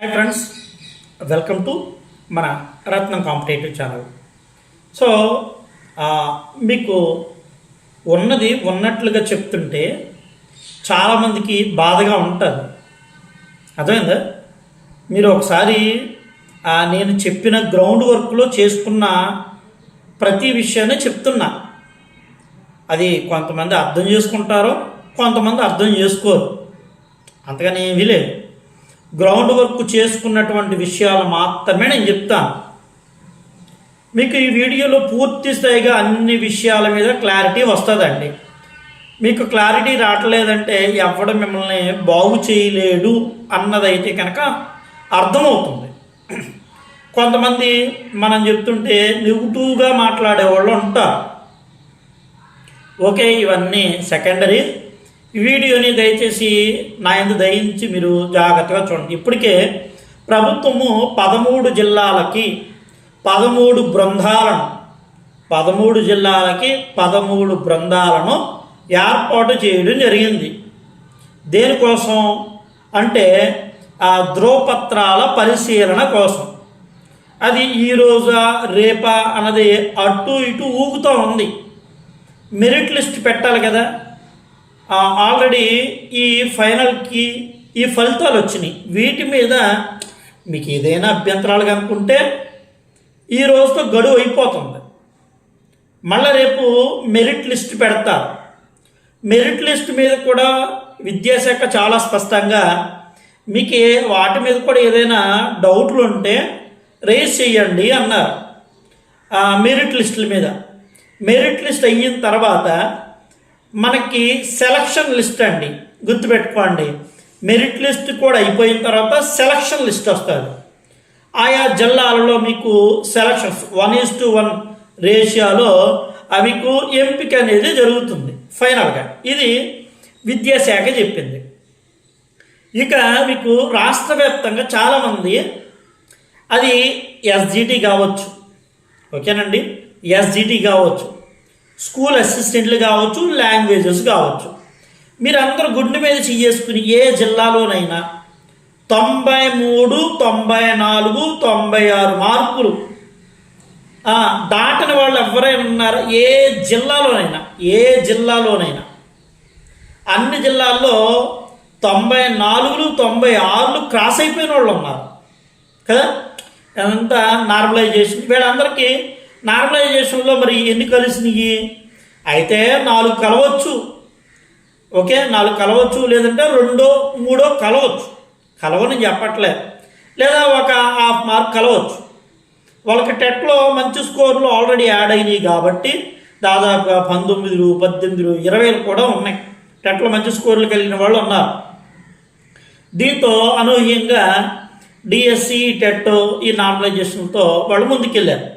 Hi friends welcome to మన రత్నం competitive channel. So మీకు ఉన్నది ఉన్నట్లుగా చెప్తుంటే చాలామందికి బాధగా ఉంటుంది. అర్థమైందా? మీరు ఒకసారి నేను చెప్పిన గ్రౌండ్ వర్క్లో చేసుకున్న ప్రతి విషయాన్ని చెప్తున్నా. అది కొంతమంది అర్థం చేసుకుంటారో కొంతమంది అర్థం చేసుకోరు. అంతగానే ఏమీ లేదు. గ్రౌండ్ వర్క్ చేసుకున్నటువంటి విషయాలు మాత్రమే నేను చెప్తాను. మీకు ఈ వీడియోలో పూర్తి స్థాయిగా అన్ని విషయాల మీద క్లారిటీ వస్తుందండి. మీకు క్లారిటీ రావట్లేదంటే ఎవడు మిమ్మల్ని బాగు చేయలేడు అన్నదైతే కనుక అర్థమవుతుంది. కొంతమంది మనం చెప్తుంటే నెగిటివ్గా మాట్లాడేవాళ్ళు ఉంటారు. ఓకే ఇవన్నీ సెకండరీ. వీడియోని దయచేసి నా ఎందు దయించి మీరు జాగ్రత్తగా చూడండి. ఇప్పటికే ప్రభుత్వము పదమూడు జిల్లాలకి పదమూడు బృందాలను పదమూడు జిల్లాలకి పదమూడు బృందాలను ఏర్పాటు చేయడం జరిగింది. దేనికోసం అంటే ఆ ధ్రువపత్రాల పరిశీలన కోసం. అది ఈ రోజా రేపా అన్నది అటు ఇటు ఊగుతూ ఉంది. మెరిట్ లిస్ట్ పెట్టాలి కదా. ఆల్రెడీ ఈ ఫైనల్కి ఈ ఫలితాలు వచ్చినాయి. వీటి మీద మీకు ఏదైనా అభ్యంతరాలు కనుక్కుంటే ఈ రోజుతో గడువు అయిపోతుంది. మళ్ళీ రేపు మెరిట్ లిస్ట్ పెడతారు. మెరిట్ లిస్ట్ మీద కూడా విద్యాశాఖ చాలా స్పష్టంగా మీకు వాటి మీద కూడా ఏదైనా డౌట్లు ఉంటే రేస్ చేయండి అన్నారు. ఆ మెరిట్ లిస్టుల మీద. మెరిట్ లిస్ట్ అయిన తర్వాత మనకి సెలక్షన్ లిస్ట్ అండి. గుర్తుపెట్టుకోండి. మెరిట్ లిస్ట్ కూడా అయిపోయిన తర్వాత సెలక్షన్ లిస్ట్ వస్తుంది. ఆయా జిల్లాలలో మీకు selections one is to one రేషియాలో మీకు ఎంపిక అనేది జరుగుతుంది. ఫైనల్గా ఇది విద్యాశాఖ చెప్పింది. ఇక మీకు రాష్ట్ర వ్యాప్తంగా చాలామంది అది ఎస్జిటి కావచ్చు. ఓకేనండి? ఎస్జిటి కావచ్చు. స్కూల్ అసిస్టెంట్లు కావచ్చు లాంగ్వేజెస్ కావచ్చు. మీరందరూ గుండె మీద చేసుకుని ఏ జిల్లాలోనైనా తొంభై మూడు తొంభై నాలుగు తొంభై ఆరు మార్కులు దాటిన దాటని వాళ్ళు ఎవరైనా ఉన్నారా? ఏ జిల్లాలోనైనా ఏ జిల్లాలోనైనా. అన్ని జిల్లాల్లో తొంభై నాలుగులు తొంభై ఆరులు క్రాస్ అయిపోయిన వాళ్ళు ఉన్నారు. కదా? అదంతా నార్మలైజేషన్. వీళ్ళందరికీ నార్మలైజేషన్లో మరి ఎన్ని కలిసినాయి? అయితే నాలుగు కలవచ్చు. ఓకే? నాలుగు కలవచ్చు లేదంటే రెండో మూడో కలవచ్చు. కలవని చెప్పట్లే. లేదా ఒక హాఫ్ మార్క్ కలవచ్చు. వాళ్ళకి టెట్లో మంచి స్కోర్లు ఆల్రెడీ యాడ్ అయినాయి కాబట్టి దాదాపుగా పంతొమ్మిదిలు పద్దెనిమిదిలు ఇరవైలు కూడా ఉన్నాయి. టెట్లో మంచి స్కోర్లు కలిగిన వాళ్ళు ఉన్నారు. దీంతో అనూహ్యంగా డిఎస్సి టెట్ ఈ నార్మలైజేషన్తో వాళ్ళు ముందుకెళ్ళారు.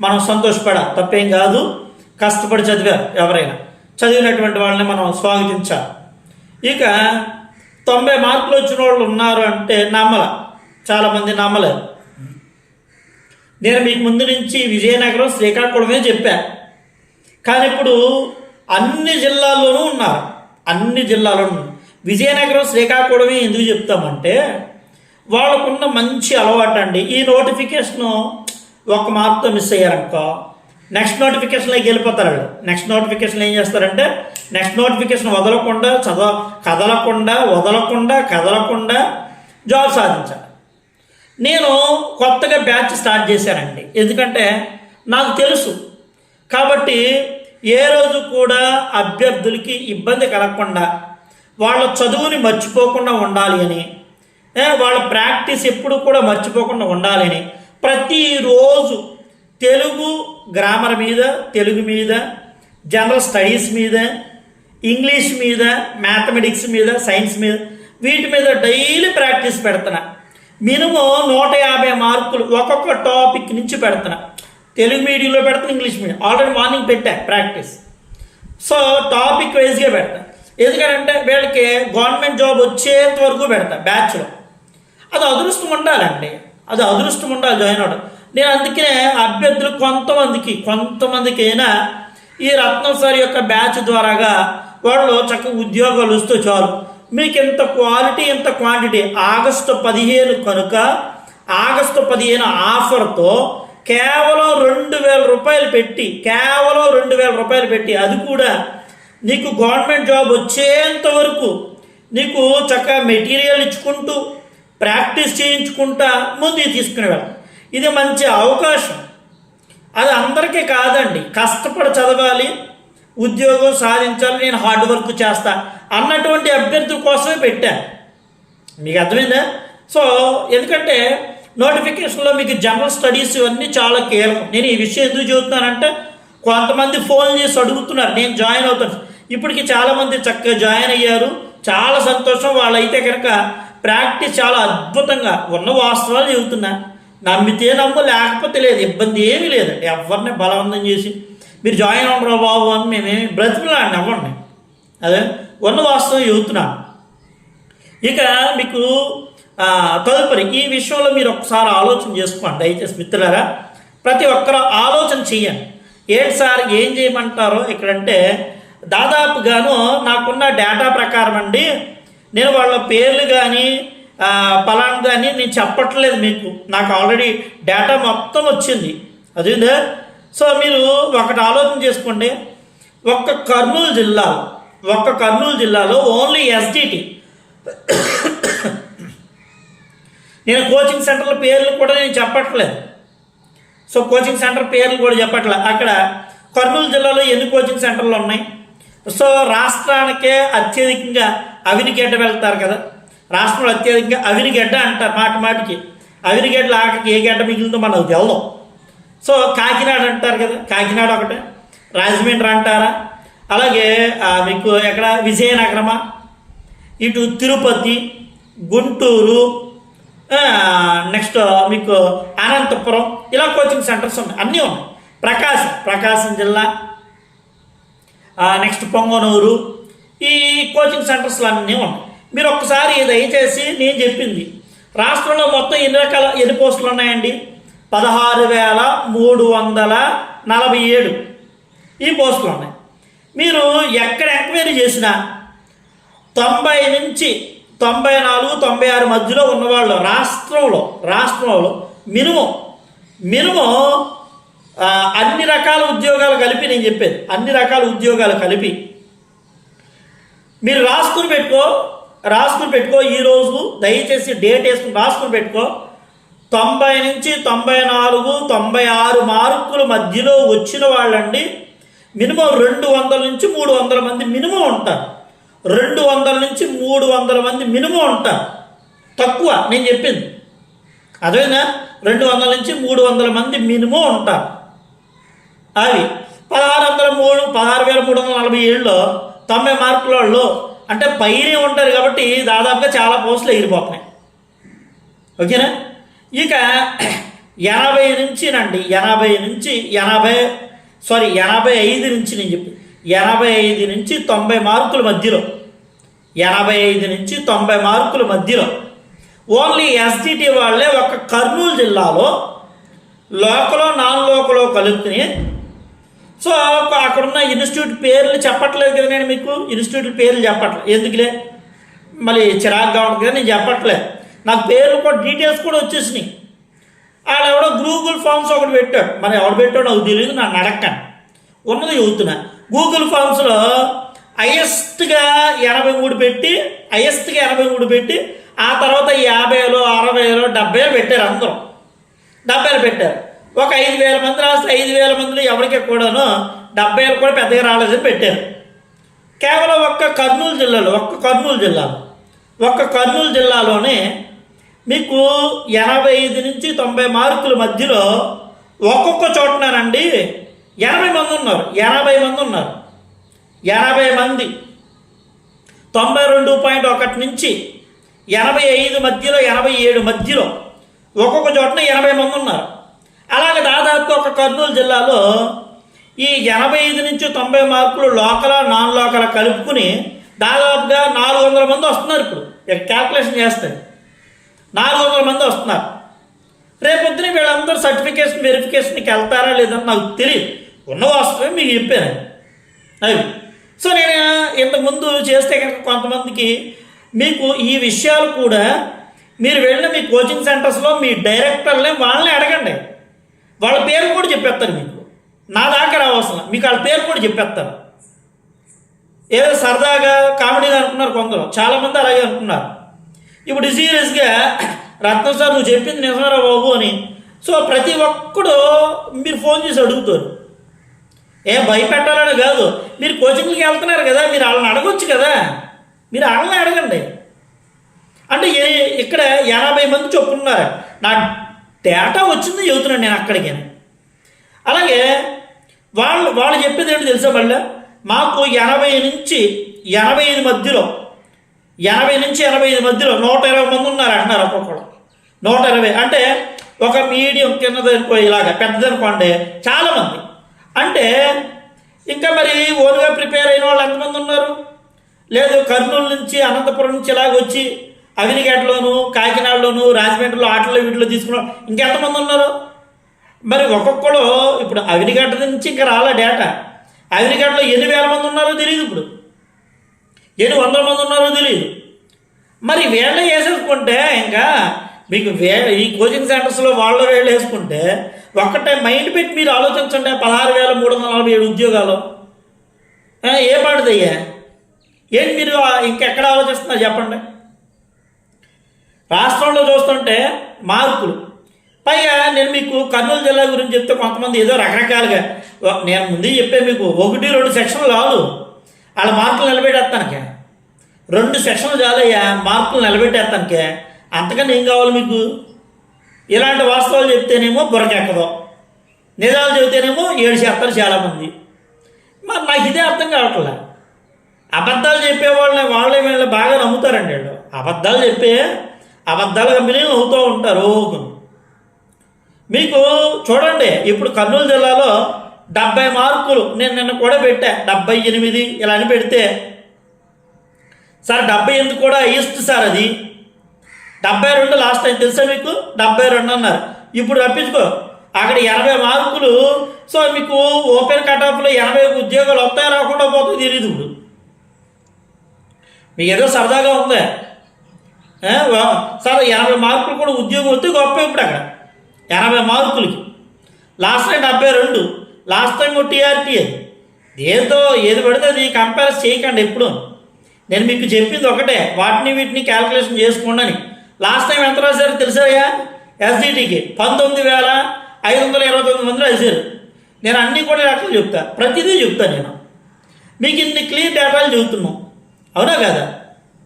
మనం సంతోషపడా తప్పేం కాదు. కష్టపడి చదివారు ఎవరైనా. చదివినటువంటి వాళ్ళని మనం స్వాగతించాలి. ఇక తొంభై మార్కులు వచ్చిన వాళ్ళు ఉన్నారు అంటే నమ్మల. చాలామంది నమ్మలేరు. నేను మీకు ముందు నుంచి విజయనగరం శ్రీకాకుళమే చెప్పా. కానీ ఇప్పుడు అన్ని జిల్లాల్లోనూ ఉన్నారు. అన్ని జిల్లాల్లోనూ విజయనగరం శ్రీకాకుళమే ఎందుకు చెప్తామంటే వాళ్ళకున్న మంచి అలవాటు అండి ఈ నోటిఫికేషను ఒక మార్క్తో మిస్ అయ్యారనుకో నెక్స్ట్ నోటిఫికేషన్లోకి వెళ్ళిపోతారు వాళ్ళు. నెక్స్ట్ నోటిఫికేషన్ ఏం చేస్తారంటే నెక్స్ట్ నోటిఫికేషన్ వదలకుండా చదవ కదలకుండా వదలకుండా కదలకుండా జాబ్ సాధించాలి. నేను కొత్తగా బ్యాచ్ స్టార్ట్ చేశానండి. ఎందుకంటే నాకు తెలుసు. కాబట్టి ఏ రోజు కూడా అభ్యర్థులకి ఇబ్బంది కలగకుండా వాళ్ళ చదువుని మర్చిపోకుండా ఉండాలి అని వాళ్ళ ప్రాక్టీస్ ఎప్పుడు కూడా మర్చిపోకుండా ఉండాలి అని ప్రతిరోజు తెలుగు గ్రామర్ మీద తెలుగు మీద జనరల్ స్టడీస్ మీద ఇంగ్లీష్ మీద మ్యాథమెటిక్స్ మీద సైన్స్ మీద వీటి మీద డైలీ ప్రాక్టీస్ పెడుతున్నా. మినిమం నూట యాభై మార్కులు ఒక్కొక్క టాపిక్ నుంచి పెడుతున్నా. తెలుగు మీడియంలో పెడతాను ఇంగ్లీష్ మీడియం. ఆల్రెడీ మార్నింగ్ పెట్టా ప్రాక్టీస్. సో టాపిక్ వైజ్గా పెడతా. ఎందుకంటే వీళ్ళకి గవర్నమెంట్ జాబ్ వచ్చేంత వరకు పెడతా బ్యాచ్లో. అది అదృష్టం ఉండాలండి. అది అదృష్టం ఉండాలి జాయిన్ అవ్వడం నేను అందుకే అభ్యర్థులు కొంతమందికి కొంతమందికి అయినా ఈ రత్నం సార్ యొక్క బ్యాచ్ ద్వారాగా వాళ్ళు చక్కగా ఉద్యోగాలు వస్తూ చాలు. మీకు ఇంత క్వాలిటీ ఇంత క్వాంటిటీ? ఆగస్టు పదిహేను కనుక ఆగస్టు పదిహేను ఆఫర్తో కేవలం రెండు వేల రూపాయలు పెట్టి కేవలం రెండు వేల రూపాయలు పెట్టి అది కూడా నీకు గవర్నమెంట్ జాబ్ వచ్చేంత వరకు నీకు చక్కగా మెటీరియల్ ఇచ్చుకుంటూ ప్రాక్టీస్ చేయించుకుంటా ముందుకు తీసుకుని వెళ్ళాలి ఇది మంచి అవకాశం. అది అందరికీ కాదండి. కష్టపడి చదవాలి ఉద్యోగం సాధించాలి నేను హార్డ్ వర్క్ చేస్తా అన్నటువంటి అభ్యర్థుల కోసమే పెట్టాను మీకు అర్థమైందా? సో ఎందుకంటే నోటిఫికేషన్లో మీకు జనరల్ స్టడీస్ ఇవన్నీ చాలా కీలకం. నేను ఈ విషయం ఎందుకు చెబుతున్నానంటే కొంతమంది ఫోన్ చేసి అడుగుతున్నారు నేను జాయిన్ అవుతాను. ఇప్పటికి చాలామంది చక్కగా జాయిన్ అయ్యారు. చాలా సంతోషం. వాళ్ళైతే కనుక ప్రాక్టీస్ చాలా అద్భుతంగా ఉన్న వాస్తవాలు చెబుతున్నా. నమ్మితే నమ్ము లేకపోతే లేదు. ఇబ్బంది ఏమీ లేదండి ఎవరిని బలవంతం చేసి మీరు జాయిన్ అవ్వరా బాబు అని మేమేమి బ్రతిమలాడిని అవ్వండి అదే ఉన్న వాస్తవం చెబుతున్నాను ఇక మీకు తదుపరి ఈ విషయంలో మీరు ఒకసారి ఆలోచన చేసుకోండి. దయచేసి మిత్రులారా ప్రతి ఒక్కరు ఆలోచన చెయ్యండి ఏంటి సార్ ఏం చేయమంటారో ఇక్కడంటే దాదాపుగాను నాకున్న డేటా ప్రకారం అండి నేను వాళ్ళ పేర్లు కానీ పలానా కానీ నేను చెప్పట్లేదు మీకు. నాకు ఆల్రెడీ డేటా మొత్తం వచ్చింది. అదేందా సో మీరు ఒకటి ఆలోచన చేసుకోండి. ఒక్క కర్నూలు జిల్లా ఒక్క కర్నూలు జిల్లాలో ఓన్లీ ఎస్డిటి నేను కోచింగ్ సెంటర్ల పేర్లు కూడా నేను చెప్పట్లేదు. సో కోచింగ్ సెంటర్ పేర్లు కూడా చెప్పట్లేదు అక్కడ కర్నూలు జిల్లాలో ఎన్ని కోచింగ్ సెంటర్లు ఉన్నాయి? సో రాష్ట్రానికే అత్యధికంగా అవినిగడ్డ వెళ్తారు కదా. రాష్ట్రంలో అత్యధికంగా అవినిగడ్డ అంటారు మాట మాటికి. అవినిగడ్డలు ఆకకి ఏ గడ్డ మిగిలిందో మనకు తెలదు. సో కాకినాడ అంటారు కదా కాకినాడ ఒకటే. రాజమండ్రి అంటారా? అలాగే మీకు ఎక్కడ? విజయనగరమా? ఇటు తిరుపతి గుంటూరు నెక్స్ట్ మీకు అనంతపురం ఇలా కోచింగ్ సెంటర్స్ ఉన్నాయి. అన్నీ ఉన్నాయి. ప్రకాశం ప్రకాశం జిల్లా. నెక్స్ట్ పొంగనూరు ఈ కోచింగ్ సెంటర్స్లు అన్నీ ఉంటాయి. మీరు ఒక్కసారి దయచేసి నేను చెప్పింది. రాష్ట్రంలో మొత్తం ఎన్ని రకాల ఎన్ని పోస్టులు ఉన్నాయండి? పదహారు వేల మూడు వందల నలభై ఏడు ఈ పోస్టులు ఉన్నాయి. మీరు ఎక్కడ ఎంక్వైరీ చేసినా తొంభై నుంచి తొంభై నాలుగు తొంభై ఆరు మధ్యలో ఉన్నవాళ్ళు రాష్ట్రంలో రాష్ట్రంలో మినిమం మినిమం అన్ని రకాల ఉద్యోగాలు కలిపి నేను చెప్పేది. అన్ని రకాల ఉద్యోగాలు కలిపి మీరు రాసుకుని పెట్టుకో రాసుకుని పెట్టుకో ఈరోజు దయచేసి డేట్ వేసుకుని రాసుకుని పెట్టుకో. తొంభై నుంచి తొంభై నాలుగు తొంభై ఆరు మార్కుల మధ్యలో వచ్చిన వాళ్ళండి మినిమం రెండు వందల నుంచి మూడు వందల మంది మినిమం ఉంటారు. రెండు వందల నుంచి మూడు వందల మంది మినిమం ఉంటారు. తక్కువ నేను చెప్పింది. అదేనా రెండు వందల నుంచి మూడు వందల మంది మినిమం ఉంటారు. అవి పదహారు వందల మూడు పదహారు వేల మూడు వందల నలభై ఏడులో తొంభై మార్కుల వాళ్ళు అంటే పైనే ఉంటారు కాబట్టి దాదాపుగా చాలా పోస్టులు ఎగిరిపోతున్నాయి. ఓకేనా? ఇక ఎనభై నుంచి నండి ఎనభై నుంచి ఎనభై సారీ ఎనభై ఐదు నుంచి నేను చెప్పి ఎనభై ఐదు నుంచి తొంభై మార్కుల మధ్యలో ఎనభై ఐదు నుంచి తొంభై మార్కుల మధ్యలో ఓన్లీ ఎస్డిటి వాళ్ళే ఒక కర్నూలు జిల్లాలో లోకలో నాన్ లోకలో కలుపుకుని సో అక్కడున్న ఇన్స్టిట్యూట్ పేర్లు చెప్పట్లేదు కదా నేను మీకు. ఇన్స్టిట్యూట్ పేర్లు చెప్పట్లేదు ఎందుకులే? మళ్ళీ చిరాగ్గా ఉంటుంది కదా నేను చెప్పట్లేదు నాకు పేర్లు కూడా డీటెయిల్స్ కూడా వచ్చేసినాయి. వాళ్ళు ఎవడో గూగుల్ ఫామ్స్ ఒకటి పెట్టాడు. మరి ఎవడు పెట్టాడు నాకు తెలియదు నా నడక్కను ఉన్నది చదువుతున్నా గూగుల్ ఫామ్స్లో హైయెస్ట్గా ఎనభై మూడు పెట్టి హైయెస్ట్గా ఎనభై మూడు పెట్టి ఆ తర్వాత యాభైలో అరవైలో డెబ్బైలో పెట్టారు అందరూ. డెబ్బైలు పెట్టారు. ఒక ఐదు వేల మంది రాస్తే ఐదు వేల మందిలో ఎవరికి కూడాను డెబ్బైలు కూడా పెద్దగా రాలేదని పెట్టారు. కేవలం ఒక్క కర్నూలు జిల్లాలో ఒక్క కర్నూలు జిల్లాలో ఒక్క కర్నూలు జిల్లాలోనే మీకు ఎనభై ఐదు నుంచి తొంభై మార్కుల మధ్యలో ఒక్కొక్క చోటనండి ఎనభై మంది ఉన్నారు ఎనభై మంది ఉన్నారు. ఎనభై మంది. తొంభై రెండు పాయింట్ ఒకటి నుంచి ఎనభై ఐదు మధ్యలో ఎనభై ఏడు మధ్యలో ఒక్కొక్క చోటన ఎనభై మంది ఉన్నారు. అలాగే దాదాపు ఒక కర్నూలు జిల్లాలో ఈ ఎనభై ఐదు నుంచి తొంభై మార్కులు లోకల నాన్ లోకల కలుపుకుని దాదాపుగా నాలుగు వందల మంది వస్తున్నారు ఇప్పుడు. ఇక క్యాల్కులేషన్ చేస్తే నాలుగు వందల మంది వస్తున్నారు. రేపొద్దున వీళ్ళందరూ సర్టిఫికేషన్ వెరిఫికేషన్కి వెళ్తారా లేదని నాకు తెలియదు. ఉన్న వాస్తవమే మీకు చెప్పాను. అవి. సో నేను ఇంతకుముందు చేస్తే కనుక కొంతమందికి మీకు ఈ విషయాలు కూడా మీరు వెళ్ళిన మీ కోచింగ్ సెంటర్స్లో మీ డైరెక్టర్లే వాళ్ళని అడగండి. వాళ్ళ పేరు కూడా చెప్పేస్తారు మీకు. నా దాకా రావాల్సిన మీకు వాళ్ళ పేరు కూడా చెప్పేస్తారు. ఏదో సరదాగా కామెడీగా అనుకున్నారు కొందరు. చాలామంది అలాగే అనుకున్నారు. ఇప్పుడు సీరియస్గా రత్నం సార్ నువ్వు చెప్పింది నిజమరా బాబు అని. సో ప్రతి ఒక్కడు మీరు ఫోన్ చేసి అడుగుతారు. ఏం భయపెట్టాలని కాదు. మీరు కోచింగ్కి వెళ్తున్నారు కదా మీరు వాళ్ళని అడగొచ్చు కదా. మీరు వాళ్ళని అడగండి. అంటే ఏ- ఇక్కడ ఎనభై మంది చెప్పున్నారు నా డేటా వచ్చింది చెబుతున్నాను నేను అక్కడికి. అలాగే వాళ్ళు వాళ్ళు చెప్పేది ఏంటి తెలుసా మళ్ళీ? మాకు ఎనభై నుంచి ఎనభై ఐదు మధ్యలో ఎనభై నుంచి ఎనభై ఐదు మధ్యలో నూట ఇరవై మంది ఉన్నారు అంటున్నారు ఒక్కొక్కడు నూట ఇరవై. అంటే ఒక మీడియం కిందది అనుకో ఇలాగ పెద్దది అనుకోండి చాలామంది. అంటే ఇంకా మరి ఓన్గా ప్రిపేర్ అయిన వాళ్ళు ఎంతమంది ఉన్నారు? లేదు కర్నూలు నుంచి అనంతపురం నుంచి ఇలాగ వచ్చి అవినిగడ్డలోను కాకినాడలోను రాజమండ్రిలో ఆటల్లో వీటిలో తీసుకున్న ఇంకెంతమంది ఉన్నారు? మరి ఒక్కొక్కడు ఇప్పుడు అవినిగడ్డ నుంచి ఇంకా రాలే డేటా అవినిగడ్డలో ఎన్ని వేల మంది ఉన్నారో తెలియదు ఇప్పుడు. ఎన్ని వందల మంది ఉన్నారో తెలియదు మరి వీళ్ళే వేసేసుకుంటే ఇంకా మీకు వే ఈ కోచింగ్ సెంటర్స్లో వాళ్ళు వీళ్ళు వేసుకుంటే ఒక్కటే మైండ్ పెట్టి మీరు ఆలోచించండి పదహారు వేల మూడు వందల నలభై ఏడు ఉద్యోగాలు. ఏ పాడుదయ్యా ఏంటి మీరు ఇంకెక్కడ ఆలోచిస్తున్నారు చెప్పండి. రాష్ట్రంలో చూస్తుంటే మార్పులు. పైగా నేను మీకు కర్నూలు జిల్లా గురించి చెప్తే కొంతమంది ఏదో రకరకాలుగా నేను ముందే చెప్పే మీకు ఒకటి రెండు సెక్షన్లు కాదు వాళ్ళ మార్కులు నిలబెట్టేస్తానుకే. రెండు సెక్షన్లు చాలయ్యా మార్కులు నిలబెట్టేస్తానుకే. అంతకన్నా ఏం కావాలి మీకు? ఇలాంటి వాస్తవాలు చెప్తేనేమో బుర్రకెక్కదు. నిజాలు చెబితేనేమో ఏడు చేస్తారు చాలామంది. మరి నాకు ఇదే అర్థం కావట్లే. అబద్ధాలు చెప్పేవాళ్ళని వాళ్ళే వీళ్ళని బాగా నమ్ముతారండి వీళ్ళు. అబద్ధాలు చెప్పే అబద్ధాలుగా కంపెనీ అవుతూ ఉంటారు మీకు చూడండి ఇప్పుడు కర్నూలు జిల్లాలో డెబ్బై మార్కులు నేను నిన్న కూడా పెట్టా. డెబ్బై ఎనిమిది ఇలా అని పెడితే. సార్ డెబ్బై ఎనిమిది కూడా ఈస్ట్ సార్ అది. డెబ్బై రెండు లాస్ట్ టైం తెలుసా మీకు? డెబ్బై రెండు అన్నారు. ఇప్పుడు రప్పించుకో. అక్కడ ఎనభై మార్కులు. సో మీకు ఓపెన్ కట్ ఆఫ్లో ఎనభై ఉద్యోగాలు వస్తాయి రాకుండా పోతుంది తెలియదు ఇప్పుడు. మీకు ఏదో సరదాగా ఉందా? సరే ఎనభై మార్కులు కూడా ఉద్యోగం వస్తే గొప్ప ఇప్పుడు అక్కడ. ఎనభై మార్కులకి. లాస్ట్ టైం డెబ్బై రెండు. లాస్ట్ టైం టీఆర్టీ అది. ఏదో ఏది పడితే అది కంపేర్ చేయకండి ఎప్పుడు. నేను మీకు చెప్పింది ఒకటే వాటిని వీటిని క్యాల్కులేషన్ చేసుకోండి అని. లాస్ట్ టైం ఎంత రాశారు తెలుసాయా ఎస్డిటీకి పంతొమ్మిది వేల ఐదు వందల ఇరవై తొమ్మిది మంది రాశారు. నేను అన్నీ కూడా లెక్కలు చెప్తా. ప్రతిదీ చెప్తాను నేను. మీకు ఇన్ని క్లియర్ డేటాలు చెబుతున్నాం. అవునా కదా?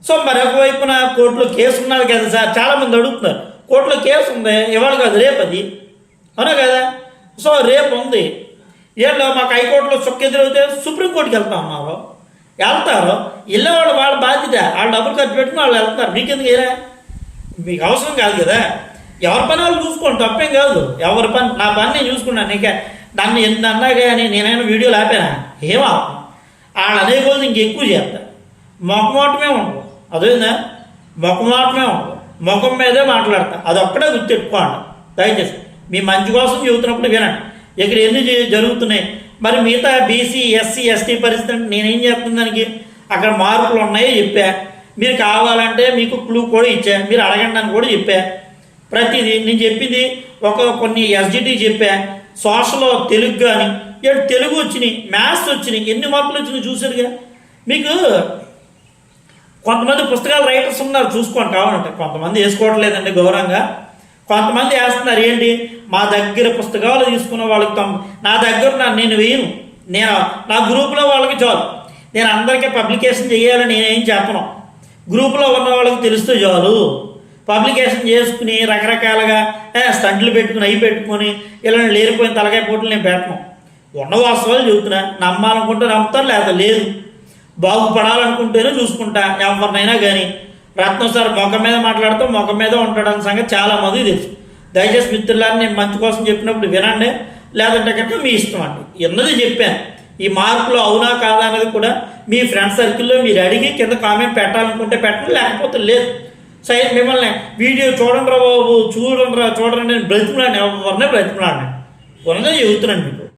సో మరొక వైపున కోర్టులో కేసు ఉన్నది కదా సార్ చాలామంది అడుగుతున్నారు. కోర్టులో కేసు ఉంది ఇవాళ కాదు రేపు అది. అవునా కదా? సో రేపు ఉంది. ఏళ్ళు మాకు హైకోర్టులో చొక్క సుప్రీంకోర్టుకి వెళ్తా ఉన్నారు వెళ్తారు. వెళ్ళేవాళ్ళు వాళ్ళ బాధ్యత. వాళ్ళు డబ్బులు ఖర్చు పెట్టుకుని వాళ్ళు వెళ్తారు మీకెందుకు ఏరా మీకు అవసరం కాదు కదా. ఎవరి పని వాళ్ళు చూసుకోండి తప్పేం కాదు. ఎవరి పని నా పని నేను చూసుకున్నాను నీకే దాన్ని ఎన్ని అన్నా కానీ నేనైనా వీడియోలు ఆపానా? ఏమా వాళ్ళు అనే రోజు ఇంకెక్కువ చేస్తా మొక్కమోటమే ఉండవు. అదేనా ముఖం ఉండదు. ముఖం మీదే మాట్లాడతా. అదొక్కడే గుర్తెట్టుకోండి దయచేసి. మీ మంచి కోసం చెబుతున్నప్పుడు వినండి. ఇక్కడ ఎన్ని జరుగుతున్నాయి? మరి మిగతా బీసీ ఎస్సీ ఎస్టీ పరిస్థితి నేనేం చేస్తున్నా దానికి? అక్కడ మార్పులు ఉన్నాయో చెప్పా. మీరు కావాలంటే మీకు క్లూ కూడా ఇచ్చా. మీరు అడగండి అని కూడా చెప్పా. ప్రతిదీ నేను చెప్పింది ఒక కొన్ని ఎస్జిటి చెప్పా. సోషల్ తెలుగు కానీ ఏడు తెలుగు వచ్చినాయి మ్యాథ్స్ వచ్చినాయి ఎన్ని మార్కులు వచ్చినాయి చూసారుగా మీకు కొంతమంది పుస్తకాలు రైటర్స్ ఉన్నారు చూసుకోండి కావాలంటే. కొంతమంది వేసుకోవట్లేదండి గౌరవంగా కొంతమంది వేస్తున్నారు ఏంటి? మా దగ్గర పుస్తకాలు తీసుకున్న వాళ్ళకి తమ నా దగ్గర నా- నేను వేయను. నేను నా గ్రూప్లో వాళ్ళకి చాలు. నేను అందరికీ పబ్లికేషన్ చేయాలని నేనేం చెప్పను. గ్రూప్లో ఉన్న వాళ్ళకి తెలుస్తూ చాలు. పబ్లికేషన్ చేసుకుని రకరకాలుగా స్టంట్లు పెట్టుకుని అవి పెట్టుకొని ఇలా లేరిపోయిన తలకాయ పోట్లు నేను పెట్టను. ఉన్న వాస్తవాలు చెబుతున్నా. నమ్మాలనుకుంటే నమ్ముతారు లేదా లేదు. బాగుపడాలనుకుంటేనే చూసుకుంటా ఎవరినైనా కానీ రత్నం సార్ మొఖం మీద మాట్లాడుతూ మొఖం మీద ఉంటాడన్న సంగతి చాలా మంది తెలుసు. దయచేసి మిత్రులాన్ని నేను మంచి కోసం చెప్పినప్పుడు వినండి లేదంటే కనుక మీ ఇష్టం అండి. ఎన్నది చెప్పాను. ఈ మార్కులు అవునా కాదా అనేది కూడా మీ ఫ్రెండ్ సర్కిల్లో మీరు అడిగి కింద కామెంట్ పెట్టాలనుకుంటే పెట్టండి లేకపోతే లేదు. సరే మిమ్మల్ని వీడియో చూడండి రా బాబు చూడండి రా చూడండి నేను బ్రతిమలాడిని ఎవరినే బ్రతిమలాడిని? ఉన్నదే చెబుతున్నాను మీకు.